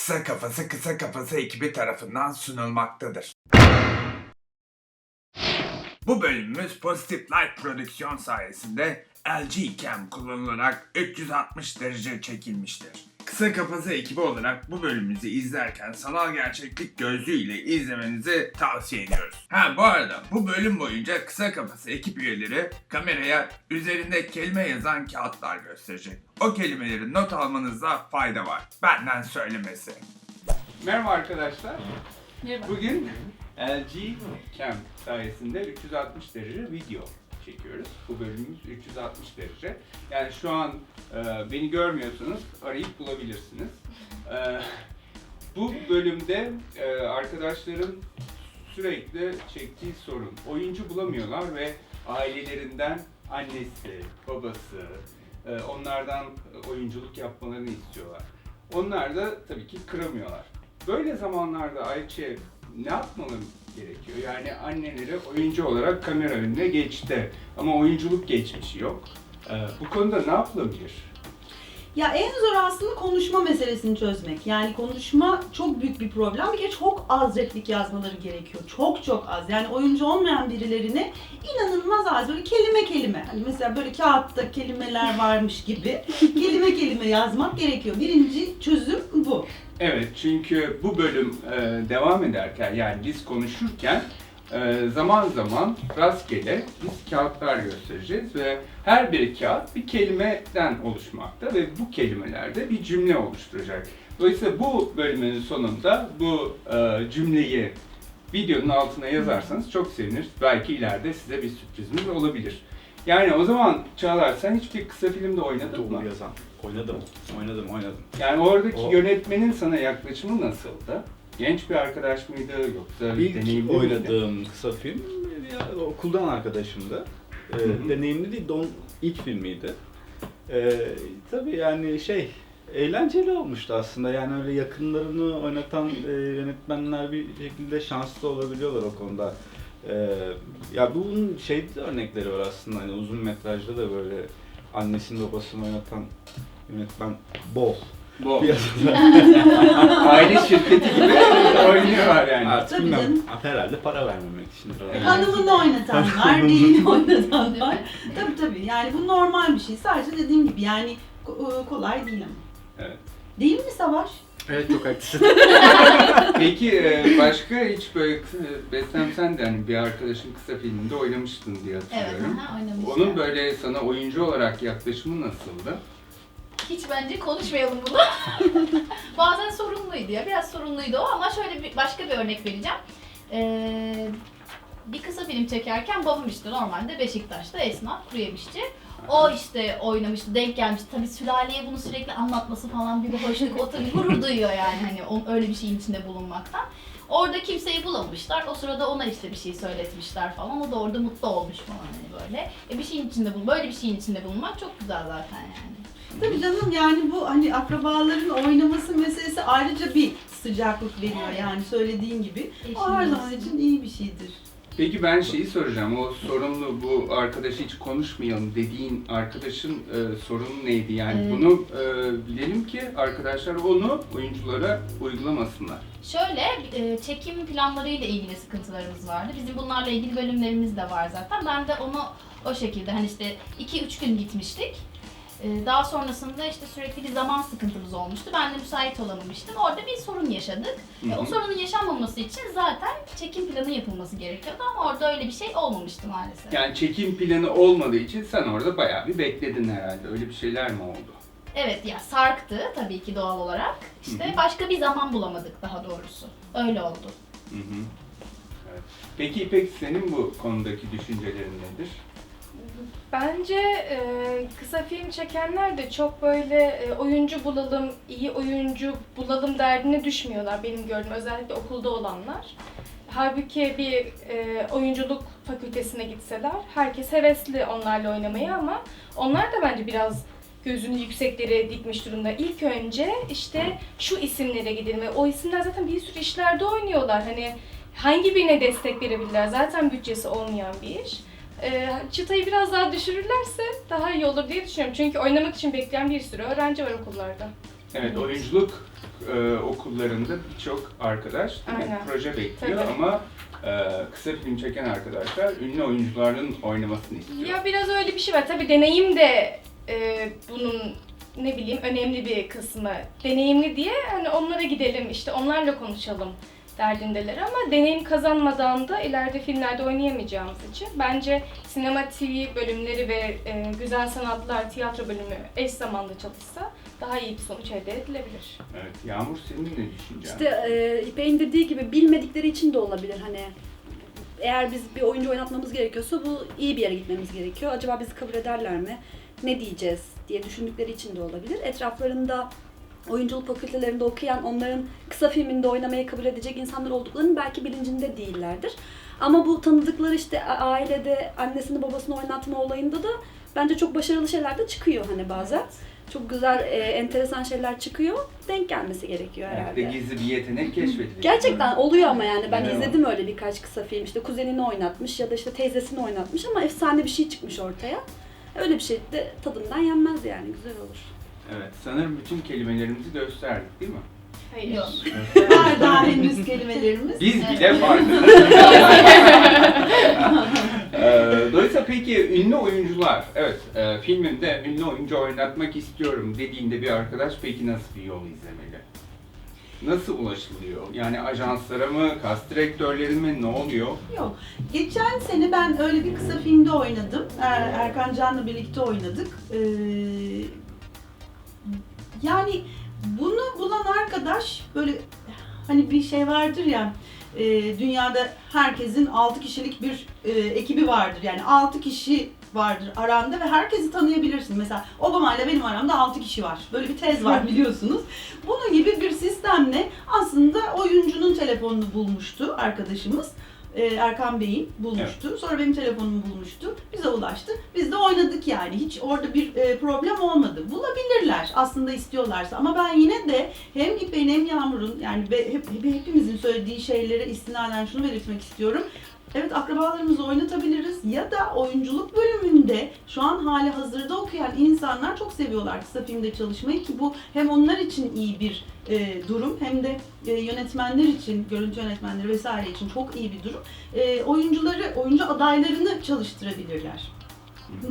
Kısa Kafası Kısa Kafası ekibi tarafından sunulmaktadır. Bu bölümümüz Positive Light prodüksiyon sayesinde LG Cam kullanılarak 360 derece çekilmiştir. Kısa Kafası ekibi olarak bu bölümümüzü izlerken sanal gerçeklik gözlüğüyle izlemenizi tavsiye ediyoruz. Ha bu arada bu bölüm boyunca Kısa Kafası ekip üyeleri kameraya üzerinde kelime yazan kağıtlar gösterecek. O kelimeleri not almanızda fayda var. Benden söylemesi. Merhaba arkadaşlar. Merhaba. Bugün LG Cam sayesinde 360 derece video çekiyoruz. Bu bölümümüz 360 derece. Yani şu an e, beni görmüyorsanız arayıp bulabilirsiniz. E, bu bölümde e, arkadaşların sürekli çektiği sorun. Oyuncu bulamıyorlar ve ailelerinden annesi, babası, e, onlardan oyunculuk yapmalarını istiyorlar. Onlar da tabii ki kıramıyorlar. Böyle zamanlarda Ayçe ne yapmalı gerekiyor? Yani anneleri oyuncu olarak kamera önüne geçti ama oyunculuk geçmişi yok. Ee, bu konuda ne yapılabilir? Ya en zor aslında konuşma meselesini çözmek. Yani konuşma çok büyük bir problem. Bir kere çok az replik yazmaları gerekiyor. Çok çok az. Yani oyuncu olmayan birilerine inanılmaz az. Böyle kelime kelime. Hani mesela böyle kağıtta kelimeler varmış gibi kelime kelime yazmak gerekiyor. Birinci çözüm bu. Evet çünkü bu bölüm e, devam ederken yani biz konuşurken e, zaman zaman rastgele biz kağıtlar göstereceğiz ve her bir kağıt bir kelimeden oluşmakta ve bu kelimelerde bir cümle oluşturacak. Dolayısıyla bu bölümün sonunda bu e, cümleyi videonun altına yazarsanız çok seviniriz. Belki ileride size bir sürprizimiz olabilir. Yani o zaman Çağlar sen hiçbir kısa filmde oynadın mı? Doğru yazan. Oynadım. Oynadım, oynadım. Yani oradaki O- yönetmenin sana yaklaşımı nasıldı? Genç bir arkadaş mıydı yoksa İlk deneyimli miydi? oynadığım kısa film ya, okuldan arkadaşımdı. Ee, Hı hı. deneyimli değil, don ilk filmiydi. Ee, tabii yani şey, eğlenceli olmuştu aslında. Yani öyle yakınlarını oynatan e, yönetmenler bir şekilde şanslı olabiliyorlar o konuda. Ee, ya bunun şey de örnekleri var aslında. Hani uzun metrajda da böyle annesini babasını oynatan yönetmen bol. Bu. Aile şirketi gibi oynuyorlar yani. Artık Tabii bilmem. canım. Herhalde para vermemek için. Hanımını oynatan var, değilini oynatan var. Tabii tabii. Yani bu normal bir şey. Sadece dediğim gibi yani ko- kolay değil ama. Evet. Değil mi Savaş? Evet çok haklısın. Peki e, başka hiç böyle kısa- Beslem sen de hani bir arkadaşın kısa filminde oynamıştın diye Evet, hatırlıyorum. aha, oynamıştım. Onun böyle sana oyuncu olarak yaklaşımı nasıldı? Hiç bence konuşmayalım bunu. Bazen sorunluydu ya, biraz sorunluydu o ama şöyle bir başka bir örnek vereceğim. Ee, bir kısa film çekerken babam işte normalde Beşiktaş'ta esnaf, kuru yemişçi. O işte oynamıştı, denk gelmişti. Tabii sülaleye bunu sürekli anlatması falan bir hoşluk. O tabii gurur duyuyor yani hani öyle bir şeyin içinde bulunmaktan. Orada kimseyi bulamamışlar. O sırada ona işte bir şey söyletmişler falan. O da orada mutlu olmuş falan hani böyle. E bir şeyin içinde bulun, böyle bir şeyin içinde bulunmak çok güzel zaten yani. Tabii canım yani bu hani akrabaların oynaması meselesi ayrıca bir sıcaklık veriyor Evet. yani söylediğin gibi. O her zaman için iyi bir şeydir. Peki ben şeyi soracağım. O sorunlu bu arkadaşı hiç konuşmayalım dediğin arkadaşın e, sorunu neydi? Yani Ee, bunu e, bilelim ki arkadaşlar onu oyunculara uygulamasınlar. Şöyle e, çekim planlarıyla ilgili sıkıntılarımız vardı. Bizim bunlarla ilgili bölümlerimiz de var zaten. Ben de onu o şekilde hani işte 2-3 gün gitmiştik. E, Daha sonrasında işte sürekli bir zaman sıkıntımız olmuştu. Ben de müsait olamamıştım. Orada bir sorun yaşadık. Hı E, O hı. sorunun yaşanmaması için zaten çekim planı yapılması gerekiyordu ama orada öyle bir şey olmamıştı maalesef. Yani çekim planı olmadığı için sen orada bayağı bir bekledin herhalde. Öyle bir şeyler mi oldu? Evet ya sarktı tabii ki doğal olarak. İşte Hı hı. başka bir zaman bulamadık daha doğrusu. Öyle oldu. Hı hı. Evet. Peki İpek senin bu konudaki düşüncelerin nedir? Bence e, kısa film çekenler de çok böyle e, oyuncu bulalım, iyi oyuncu bulalım derdine düşmüyorlar benim gördüğüm özellikle okulda olanlar. Halbuki bir e, oyunculuk fakültesine gitseler herkes hevesli onlarla oynamaya ama onlar da bence biraz gözünü yükseklere dikmiş durumda. İlk önce işte şu isimlere gidelim ve o isimler zaten bir sürü işlerde oynuyorlar. Hani hangi birine destek verebilirler? Zaten bütçesi olmayan bir iş. Ee, çıtayı biraz daha düşürürlerse daha iyi olur diye düşünüyorum. Çünkü oynamak için bekleyen bir sürü öğrenci var okullarda. Evet, oyunculuk e, okullarında birçok arkadaş değil mi? Aynen. proje bekliyor Tabii. ama e, kısa film çeken arkadaşlar ünlü oyuncuların oynamasını istiyor. Ya biraz öyle bir şey var. Tabii deneyim de e, bunun ne bileyim önemli bir kısmı. Deneyimli diye hani onlara gidelim işte onlarla konuşalım derdindeler ama deneyim kazanmadan da ileride filmlerde oynayamayacağımız için bence sinema TV bölümleri ve e, güzel sanatlar tiyatro bölümü eş zamanlı çalışsa daha iyi bir sonuç elde edilebilir. Evet, Yağmur senin ne düşüncen? İşte e, İpek'in dediği gibi bilmedikleri için de olabilir hani. Eğer biz bir oyuncu oynatmamız gerekiyorsa bu iyi bir yere gitmemiz gerekiyor. Acaba bizi kabul ederler mi? Ne diyeceğiz diye düşündükleri için de olabilir. Etraflarında oyunculuk fakültelerinde okuyan, onların kısa filminde oynamayı kabul edecek insanlar olduklarının belki bilincinde değillerdir. Ama bu tanıdıkları işte ailede annesini babasını oynatma olayında da bence çok başarılı şeyler de çıkıyor hani bazen. Çok güzel, e, enteresan şeyler çıkıyor. Denk gelmesi gerekiyor herhalde. de gizli bir yetenek keşfedilecek. Gerçekten oluyor ama yani ben Evet. izledim öyle birkaç kısa film işte kuzenini oynatmış ya da işte teyzesini oynatmış ama efsane bir şey çıkmış ortaya. Öyle bir şey de tadından yenmez yani güzel olur. Evet, sanırım bütün kelimelerimizi gösterdik değil mi? Hayır. Yok. Var daha henüz kelimelerimiz. Biz bile vardı. Ee, Dolayısıyla peki ünlü oyuncular, evet e, filmimde ünlü oyuncu oynatmak istiyorum dediğinde bir arkadaş peki nasıl bir yol izlemeli? Nasıl ulaşılıyor? Yani ajanslara mı, kast direktörleri mi, ne oluyor? Yok. Geçen sene ben öyle bir kısa filmde oynadım. Er, Erkan Can'la birlikte oynadık. Ee, yani bunu bulan arkadaş böyle hani bir şey vardır ya e, dünyada herkesin 6 kişilik bir e, ekibi vardır. Yani 6 kişi vardır aranda ve herkesi tanıyabilirsin. Mesela Obama ile benim aramda 6 kişi var. Böyle bir tez var biliyorsunuz. Bunun gibi bir sistemle aslında oyuncunun telefonunu bulmuştu arkadaşımız. E, Erkan Bey'in bulmuştu. Sonra benim telefonumu bulmuştu. Bize ulaştı. Biz de oynadık yani. Hiç orada bir e, problem olmadı. Bulabilirler aslında istiyorlarsa. Ama ben yine de hem İpek'in hem Yağmur'un yani be- hep- hepimizin söylediği şeylere istinaden şunu belirtmek istiyorum. Evet akrabalarımızı oynatabiliriz ya da oyunculuk bölümünde şu an hali hazırda okuyan insanlar çok seviyorlar kısa filmde çalışmayı ki bu hem onlar için iyi bir e, durum hem de e, yönetmenler için, görüntü yönetmenleri vesaire için çok iyi bir durum. E, oyuncuları, oyuncu adaylarını çalıştırabilirler.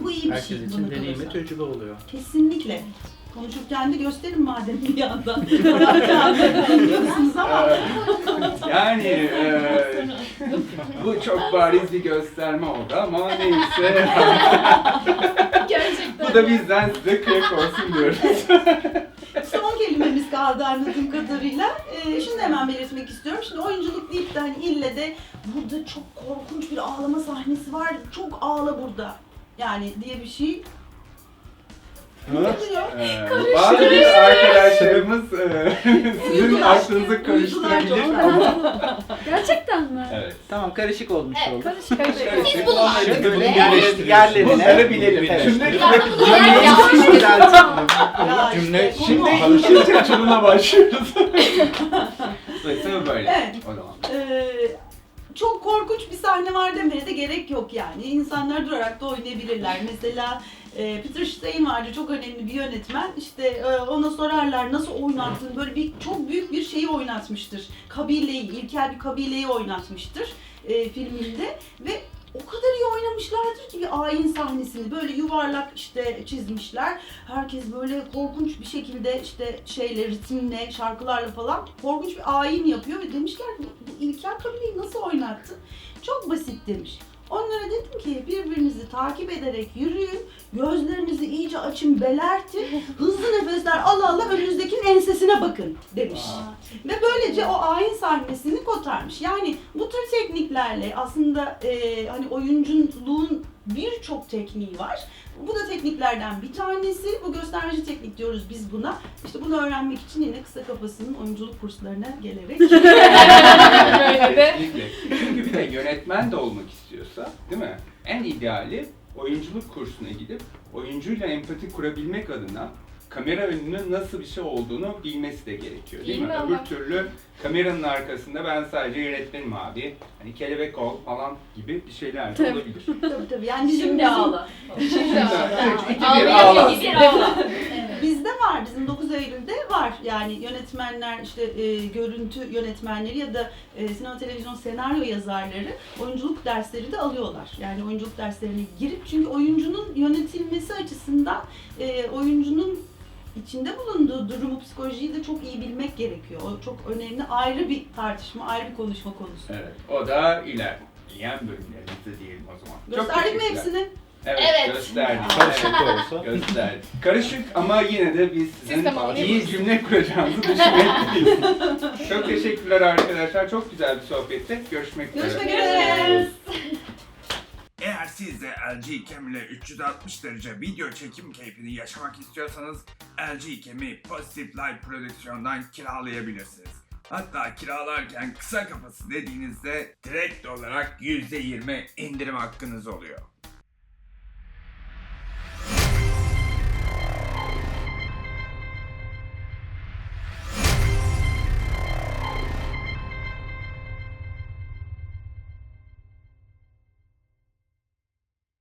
Bu iyi bir Herkes şey. için bana deneyim kalırsa. ve tecrübe oluyor. Kesinlikle. Konuşurken de gösterin madem bir yandan. Anlıyorsunuz ama. Yani e, bu çok bariz bir gösterme oldu ama neyse. Gerçekten. bu da bizden size kıyık olsun diyoruz. Son kelimemiz kaldı anladığım kadarıyla. Ee, şunu da hemen belirtmek istiyorum. Şimdi oyunculuk deyip de hani ille de burada çok korkunç bir ağlama sahnesi var. Çok ağla burada. Yani diye bir şey. Ee, bazı bir arkadaşlarımız e, sizin aklınızı karıştırabilir ama Gerçekten mi? evet. Tamam karışık olmuş Evet, oldu. karışık karışık. Siz bulun artık. Böyle bile. yerleştiririz. Yerlerine Bunları bilelim. Evet. Şimdi bunu Cümle işte Şimdi işin turuna başlıyoruz. Dolayısıyla böyle. Evet. O zaman. Ee, çok korkunç bir sahne var demeye de gerek yok yani. İnsanlar durarak da oynayabilirler. Mesela e, Peter Stein vardı çok önemli bir yönetmen. İşte e, ona sorarlar nasıl oynattın? Böyle bir çok büyük bir şeyi oynatmıştır. Kabileyi, ilkel bir kabileyi oynatmıştır e, filminde ve o kadar iyi oynamışlardır ki bir ayin sahnesini böyle yuvarlak işte çizmişler. Herkes böyle korkunç bir şekilde işte şeyle ritimle, şarkılarla falan korkunç bir ayin yapıyor ve demişler ki bu, İlker kabileyi nasıl oynattın? Çok basit demiş. Onlara dedim ki birbirinizi takip ederek yürüyün, gözlerinizi iyice açın, belertin, hızlı nefesler ala ala önünüzdekinin ensesine bakın demiş. Ve böylece o ayin sahnesini kotarmış. Yani bu tür tekniklerle aslında e, hani oyunculuğun birçok tekniği var. Bu da tekniklerden bir tanesi. Bu göstermeci teknik diyoruz biz buna. İşte bunu öğrenmek için yine kısa kafasının oyunculuk kurslarına gelerek Böyle de. Kesinlikle. Çünkü bir de yönetmen de olmak istiyorsa, değil mi? En ideali oyunculuk kursuna gidip oyuncuyla empati kurabilmek adına kamera önünün nasıl bir şey olduğunu bilmesi de gerekiyor değil mi? Bilmem Öbür türlü kameranın arkasında ben sadece yönetmenim abi, hani kelebek ol falan gibi bir şeyler de olabilir. tabii tabii yani bizim, Şimdi bizim ağla. Şimdi Evet, iki bir ağla. gibi bir ağla. Bizde var. Bizim 9 Eylül'de var. Yani yönetmenler, işte e, görüntü yönetmenleri ya da e, sinema televizyon senaryo yazarları oyunculuk dersleri de alıyorlar. Yani oyunculuk derslerine girip çünkü oyuncunun yönetilmesi açısından e, oyuncunun içinde bulunduğu durumu, psikolojiyi de çok iyi bilmek gerekiyor. O çok önemli. Ayrı bir tartışma, ayrı bir konuşma konusu. Evet. O da ilerleyen bölümlerimizde diyelim o zaman. Gösterdik mi hepsini? Evet, Evet. gösterdik. Karışık da olsa. gösterdik. Karışık ama yine de biz sizin Sistematik. iyi cümle kuracağınızı düşünmekteyiz. Çok teşekkürler arkadaşlar. Çok güzel bir sohbetti. Görüşmek üzere. Görüşmek üzere. Siz de LG Cam ile 360 derece video çekim keyfini yaşamak istiyorsanız LG Cam'i Positive Light Prodüksiyon'dan kiralayabilirsiniz. Hatta kiralarken kısa kafası dediğinizde direkt olarak %20 indirim hakkınız oluyor.